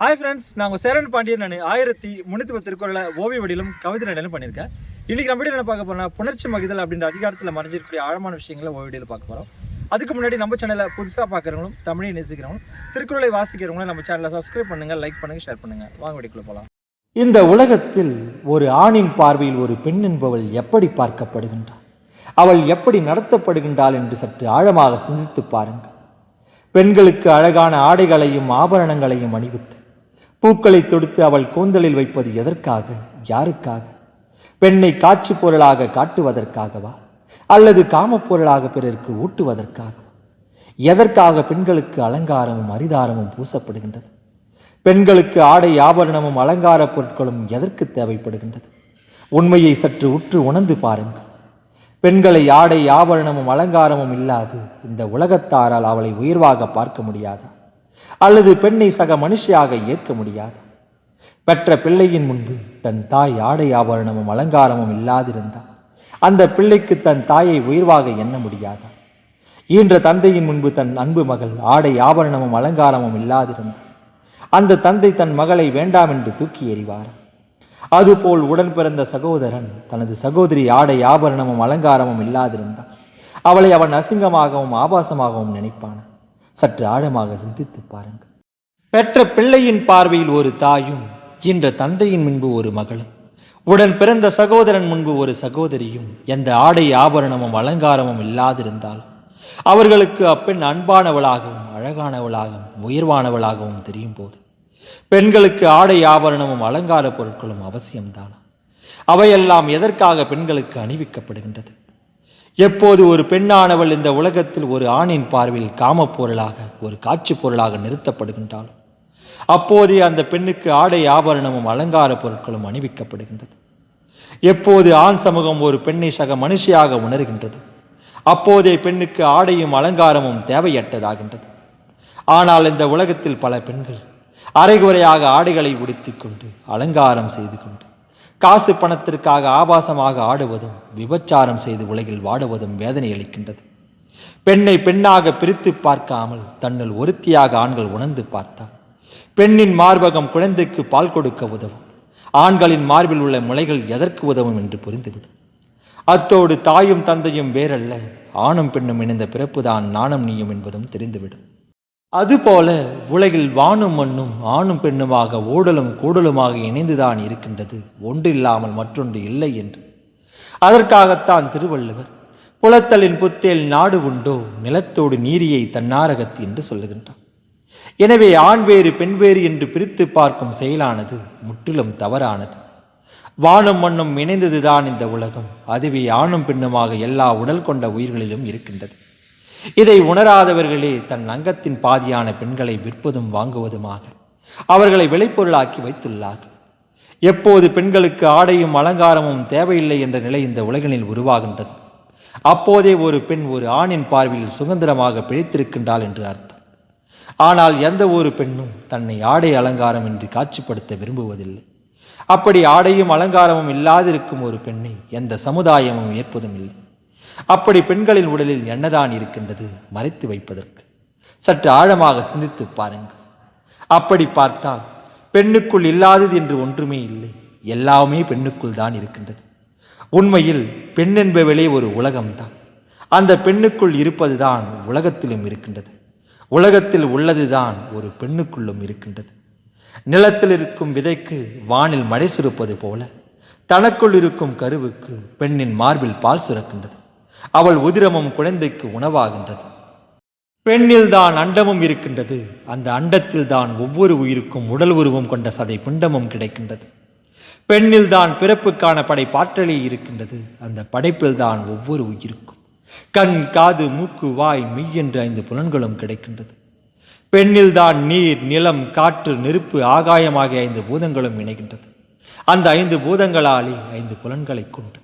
Hi friends நான் சேரன் பாண்டியன். நான் ஆயிரத்தி முன்னூற்றி பத்து திருக்குறளை ஓவிய வடியிலும் கவிதை நடையிலும் பண்ணியிருக்கேன். இன்றைக்கி நம்ம வீடியோ என்ன பார்க்க போனால் புணர்ச்சி மகிதல் அப்படின்ற அதிகாரத்தில் மறைஞ்சிருக்கக்கூடிய ஆழமான விஷயங்களை ஓவிய வடியில் பார்க்க போகிறோம் அதுக்கு முன்னாடி நம்ம சேனலை புதுசாக பார்க்குறவங்களும் தமிழை நேசிக்கிறவங்களும் திருக்குறளை வாசிக்கிறவங்களும் நம்ம சேனலை சப்ஸ்கிரைப் பண்ணுங்கள் லைக் பண்ணுங்கள் ஷேர் பண்ணுங்கள் வாங்க வடிக்குள்ளே போகலாம் இந்த உலகத்தில் ஒரு ஆணின் பார்வையில் ஒரு பெண் என்பவள் எப்படி பார்க்கப்படுகின்றாள்? அவள் எப்படி நடத்தப்படுகின்றாள் என்று சற்று ஆழமாக சிந்தித்து பாருங்கள். பெண்களுக்கு அழகான ஆடைகளையும் ஆபரணங்களையும் அணிவித்து பூக்களை தொடுத்து அவள் கூந்தலில் வைப்பது எதற்காக? யாருக்காக? பெண்ணை காட்சி பொருளாக காட்டுவதற்காகவா? அல்லது காமப்பொருளாக பிறருக்கு ஊட்டுவதற்காகவா? எதற்காக பெண்களுக்கு அலங்காரமும் அரிதாரமும் பூசப்படுகின்றது? பெண்களுக்கு ஆடை ஆபரணமும் அலங்கார பொருட்களும் எதற்கு தேவைப்படுகின்றது? உண்மையை சற்று உற்று உணர்ந்து பாருங்கள். பெண்களை ஆடை ஆபரணமும் அலங்காரமும் இல்லாது இந்த உலகத்தாரால் அவளை உயர்வாக பார்க்க முடியாதா? அல்லது பெண்ணை சக மனுஷியாக ஏற்க முடியாதா. பெற்ற பிள்ளையின் முன்பு தன் தாய் ஆடை ஆபரணமும் அலங்காரமும் இல்லாதிருந்தால் அந்த பிள்ளைக்கு தன் தாயை உயர்வாக எண்ண முடியாதா? ஈன்ற தந்தையின் முன்பு தன் அன்பு மகள் ஆடை ஆபரணமும் அலங்காரமும் இல்லாதிருந்தால் அந்த தந்தை தன் மகளை வேண்டாம் என்று தூக்கி எறிவார்? அதுபோல் உடன் பிறந்த சகோதரன் தனது சகோதரி ஆடை ஆபரணமும் அலங்காரமும் இல்லாதிருந்தான் அவளை அவன் அசிங்கமாகவும் ஆபாசமாகவும் நினைப்பான்? சற்று ஆழமாக சிந்தித்து பாருங்கள். பெற்ற பிள்ளையின் பார்வையில் ஒரு தாயும் என்ற தந்தையின் முன்பு ஒரு மகளும். உடன் பிறந்த சகோதரன் முன்பு ஒரு சகோதரியும் எந்த ஆடை ஆபரணமும் அலங்காரமும் இல்லாதிருந்தாலும் அவர்களுக்கு அப்பெண் அன்பானவளாகவும் அழகானவளாகவும் உயர்வானவளாகவும் தெரியும் போது பெண்களுக்கு ஆடை ஆபரணமும் அலங்கார பொருட்களும் அவசியம்தானா? அவையெல்லாம் எதற்காக பெண்களுக்கு அணிவிக்கப்படுகின்றது? எப்போது ஒரு பெண்ணானவள் இந்த உலகத்தில் ஒரு ஆணின் பார்வையில் காமப் பொருளாக ஒரு காட்சி பொருளாக நிறுத்தப்படுகின்றாலும் அப்போதே அந்த பெண்ணுக்கு ஆடை ஆபரணமும் அலங்கார பொருட்களும் அணிவிக்கப்படுகின்றது. எப்போது ஆண் சமூகம் ஒரு பெண்ணை சக மனுஷியாக உணர்கின்றது. அப்போதே பெண்ணுக்கு ஆடையும் அலங்காரமும் தேவையற்றதாகின்றது. ஆனால் இந்த உலகத்தில் பல பெண்கள் அரைகுறையாக ஆடைகளை உடுத்திக் கொண்டு அலங்காரம் செய்து கொண்டு காசு பணத்திற்காக ஆபாசமாக ஆடுவதும் விபச்சாரம் செய்து உலகில் வாடுவதும் வேதனை அளிக்கின்றது. பெண்ணை பெண்ணாக பிரித்து பார்க்காமல் தன்னுள் ஒருத்தியாக ஆண்கள் உணர்ந்து பார்த்தார். பெண்ணின் மார்பகம் குழந்தைக்கு பால் கொடுக்க உதவும். ஆண்களின் மார்பில் உள்ள முளைகள் எதற்கு உதவும் என்று புரிந்துவிடும். அத்தோடு தாயும் தந்தையும் வேறல்ல ஆணும் பெண்ணும் இணைந்த பிறப்புதான் நாணம் நீயும் என்பதும் தெரிந்துவிடும். அதுபோல உலகில் வானும் மண்ணும் ஆணும் பெண்ணுமாக ஓடலும் கூடலுமாக இணைந்துதான் இருக்கின்றது. ஒன்றில்லாமல் மற்றொன்று இல்லை என்று. அதற்காகத்தான் திருவள்ளுவர் புலத்தலின் புத்தேல் நாடு உண்டோ? நிலத்தோடு நீரியை தன்னாரகத்து என்று சொல்லுகின்றான் எனவே ஆண் வேறு பெண் வேறு என்று பிரித்து பார்க்கும் செயலானது முற்றிலும் தவறானது. வானும் மண்ணும் இணைந்ததுதான் இந்த உலகம். அதுவே ஆணும் பெண்ணுமாக எல்லா உடல் கொண்ட உயிர்களிலும் இருக்கின்றது. இதை உணராதவர்களே தன் அங்கத்தின் பாதியான பெண்களை விற்பதும் வாங்குவதுமாக. அவர்களை விளைபொருளாக்கி வைத்துள்ளார்கள். எப்போது பெண்களுக்கு ஆடையும் அலங்காரமும் தேவையில்லை என்ற நிலை இந்த உலகினில் உருவாகின்றது. அப்போதே ஒரு பெண் ஒரு ஆணின் பார்வையில் சுதந்திரமாக பிழைத்திருக்கின்றாள் என்று அர்த்தம். ஆனால் எந்த ஒரு பெண்ணும் தன்னை ஆடை அலங்காரம் என்று காட்சிப்படுத்த விரும்புவதில்லை. அப்படி ஆடையும் அலங்காரமும் இல்லாதிருக்கும் ஒரு பெண்ணை எந்த சமுதாயமும் ஏற்பதும் இல்லை. அப்படி பெண்களின் உடலில் என்னதான் இருக்கின்றது மறைத்து வைப்பதற்கு. சற்று ஆழமாக சிந்தித்து பாருங்கள். அப்படி பார்த்தால் பெண்ணுக்குள் இல்லாதது என்று ஒன்றுமே இல்லை. எல்லாமே பெண்ணுக்குள் தான் இருக்கின்றது. உண்மையில் பெண் என்பவளே ஒரு உலகம்தான். அந்த பெண்ணுக்குள் இருப்பதுதான் உலகத்திலும் இருக்கின்றது. உலகத்தில் உள்ளதுதான் ஒரு பெண்ணுக்குள்ளும் இருக்கின்றது. நிலத்தில் இருக்கும் விதைக்கு வானில் மழை சுருப்பது போல தனக்குள் இருக்கும் கருவுக்கு பெண்ணின் மார்பில் பால் சுரக்கின்றது. அவள் உதிரமும் குழந்தைக்கு உணவாகின்றது. பெண்ணில்தான் அண்டமும் இருக்கின்றது. அந்த அண்டத்தில் தான் ஒவ்வொரு உயிருக்கும் உடல் உருவம் கொண்ட சதை பிண்டமும் கிடைக்கின்றது. பெண்ணில்தான் பிறப்புக்கான படைப்பாற்றலே இருக்கின்றது. அந்த படைப்பில்தான் ஒவ்வொரு உயிருக்கும். கண் காது மூக்கு வாய் மெய் என்ற ஐந்து புலன்களும் கிடைக்கின்றது. பெண்ணில்தான் நீர் நிலம் காற்று நெருப்பு ஆகாயம் ஆகிய ஐந்து பூதங்களும் இணைகின்றது. அந்த ஐந்து பூதங்களாலே ஐந்து புலன்களை கொண்டு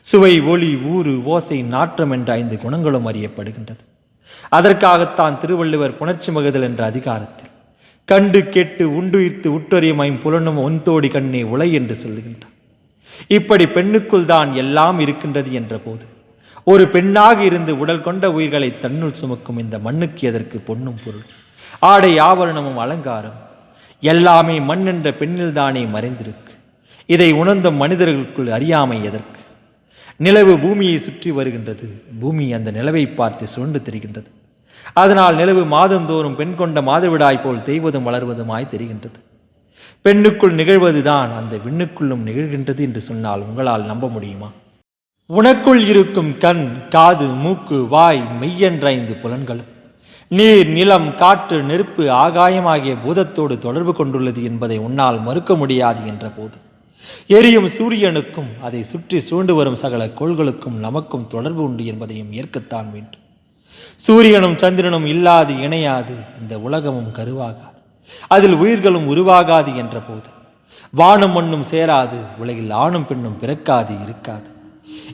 சுவை ஒளி ஊறு ஓசை நாற்றம் என்ற ஐந்து குணங்களும் அறியப்படுகின்றது. அதற்காகத்தான் திருவள்ளுவர் புணர்ச்சி மகுதல் என்ற அதிகாரத்தில் கண்டு கேட்டு உண்டுயிர்த்து உற்றறியும் ஐம்புலனும் ஒன்தோடி கண்ணே உலை என்று சொல்லுகின்றார். இப்படி பெண்ணுக்குள் தான் எல்லாம் இருக்கின்றது என்ற போது ஒரு பெண்ணாக இருந்து உடல் கொண்ட உயிர்களை தன்னுள் சுமக்கும் இந்த மண்ணுக்கு எதற்கு பொன்னும் பொருள்? ஆடை ஆபரணமும் அலங்காரம் எல்லாமே மண் என்ற பெண்ணில்தானே மறைந்திருக்கு. இதை உணர்ந்த மனிதர்களுக்குள் அறியாமை எதற்கு? நிலவு பூமியை சுற்றி வருகின்றது. பூமி அந்த நிலவை பார்த்து சுண்டு தெரிகின்றது. அதனால் நிலவு மாதந்தோறும் பெண் கொண்ட மாதவிடாய் போல் தெய்வதும் வளர்வதுமாய் தெரிகின்றது. பெண்ணுக்குள் நிகழ்வதுதான் அந்த விண்ணுக்குள்ளும் நிகழ்கின்றது என்று சொன்னால் உங்களால் நம்ப முடியுமா? உனக்குள் இருக்கும் கண் காது மூக்கு வாய் மெய்யென்ற ஐந்து புலன்களும் நீர் நிலம் காற்று நெருப்பு ஆகாயம் ஆகிய பூதத்தோடு தொடர்பு கொண்டுள்ளது என்பதை உன்னால் மறுக்க முடியாது என்ற போது. எரியும் சூரியனுக்கும் அதை சுற்றி சூண்டு வரும் சகல கோள்களுக்கும் நமக்கும் தொடர்பு உண்டு என்பதையும் ஏற்கத்தான் வேண்டும். சூரியனும் சந்திரனும் இல்லாது இணையாது இந்த உலகமும் கருவாகாது. அதில் உயிர்களும் உருவாகாது என்ற போது வானும் மண்ணும் சேராது உலகில் ஆணும் பெண்ணும் பிறக்காது இருக்காது.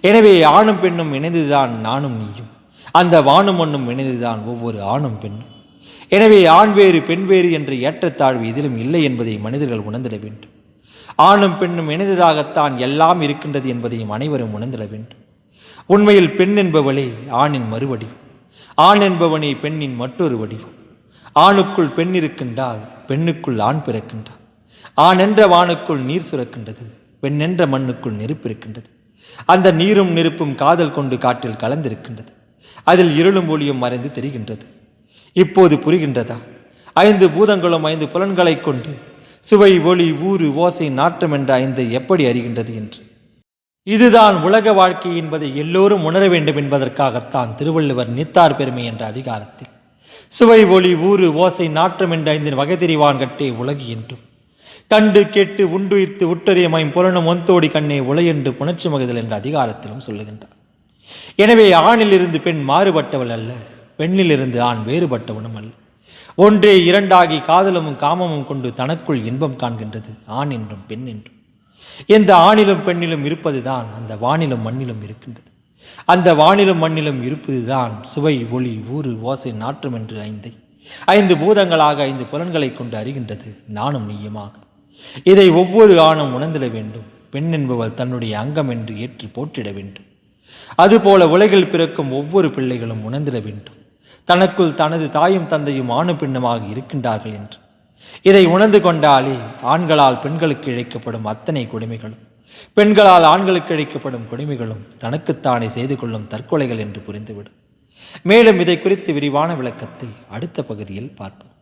எனவே ஆணும் பெண்ணும் இணைந்துதான் நானும் நீயும். அந்த வானும் மண்ணும் இணைந்துதான் ஒவ்வொரு ஆணும் பெண்ணும். எனவே ஆண் வேறு பெண் வேறு என்ற ஏற்றத்தாழ்வு இதிலும் இல்லை என்பதை மனிதர்கள் உணர்ந்திட வேண்டும். ஆணும் பெண்ணும் இணைந்ததாகத்தான் எல்லாம் இருக்கின்றது என்பதையும் அனைவரும் உணர்ந்திட வேண்டும். உண்மையில் பெண் என்பவளே ஆணின் மறுவடிவம். ஆண் என்பவனே பெண்ணின் மற்றொரு வடிவம். ஆணுக்குள் பெண் இருக்கின்றால் பெண்ணுக்குள் ஆண் பிறக்கின்றான் ஆண் என்ற வானுக்குள் நீர் சுரக்கின்றது பெண் என்ற மண்ணுக்குள் நெருப்பு இருக்கின்றது. அந்த நீரும் நெருப்பும் காதல் கொண்டு காற்றில் கலந்திருக்கின்றது. அதில் இருளும் ஒளியும் மறைந்து தெரிகின்றது. இப்போது புரிகின்றதா? ஐந்து பூதங்களும் ஐந்து புலன்களைக் கொண்டு சுவை ஒளி ஊறு ஓசை நாட்டம் என்ற ஐந்தை எப்படி அறிகின்றது என்று? இதுதான் உலக வாழ்க்கை என்பதை எல்லோரும் உணர வேண்டும் என்பதற்காகத்தான் திருவள்ளுவர் நீத்தார் பெருமை என்ற அதிகாரத்தில் சுவை ஒளி ஊறு ஓசை நாற்றம் என்ற ஐந்தின் வகை தெரிவான் கட்டே உலகு என்றும் கண்டு கேட்டு உண்டுயிர்த்து உட்டறியமாயும் புலனும் ஒன்தோடி கண்ணே உலை என்று புணர்ச்சி மகுதல் என்ற அதிகாரத்திலும் சொல்லுகின்றார். எனவே ஆணிலிருந்து பெண் மாறுபட்டவள் அல்ல பெண்ணிலிருந்து ஆண் வேறுபட்டவனும் அல்ல. ஒன்றே இரண்டாகி காதலும் காமமும் கொண்டு தனக்குள் இன்பம் காண்கின்றது ஆண் என்றும் பெண் என்றும். எந்த ஆணிலும் பெண்ணிலும் இருப்பதுதான் அந்த வானிலும் மண்ணிலும் இருக்கின்றது. அந்த வானிலும் மண்ணிலும் இருப்பதுதான் சுவை ஒளி ஊறு ஓசை நாற்றம் என்று ஐந்தை. ஐந்து பூதங்களாக ஐந்து புலன்களை கொண்டு அறிகின்றது நானும் நீயமாக. இதை ஒவ்வொரு ஆணும் உணர்ந்திட வேண்டும் பெண் என்பவள் தன்னுடைய அங்கம் என்று ஏற்று போற்றிட வேண்டும். அதுபோல உலகில் பிறக்கும் ஒவ்வொரு பிள்ளைகளும் உணர்ந்திட வேண்டும். தனக்குள் தனது தாயும் தந்தையும் ஆணும் பெண்ணுமாக இருக்கின்றார்கள் என்று. இதை உணர்ந்து கொண்டாலே ஆண்களால் பெண்களுக்கு இழைக்கப்படும் அத்தனை கொடுமைகளும் பெண்களால் ஆண்களுக்கு இழைக்கப்படும் கொடுமைகளும் தனக்குத்தானே செய்து கொள்ளும் தற்கொலைகள் என்று புரிந்துவிடும். மேலும் இதை குறித்து விரிவான விளக்கத்தை அடுத்த பகுதியில் பார்ப்போம்.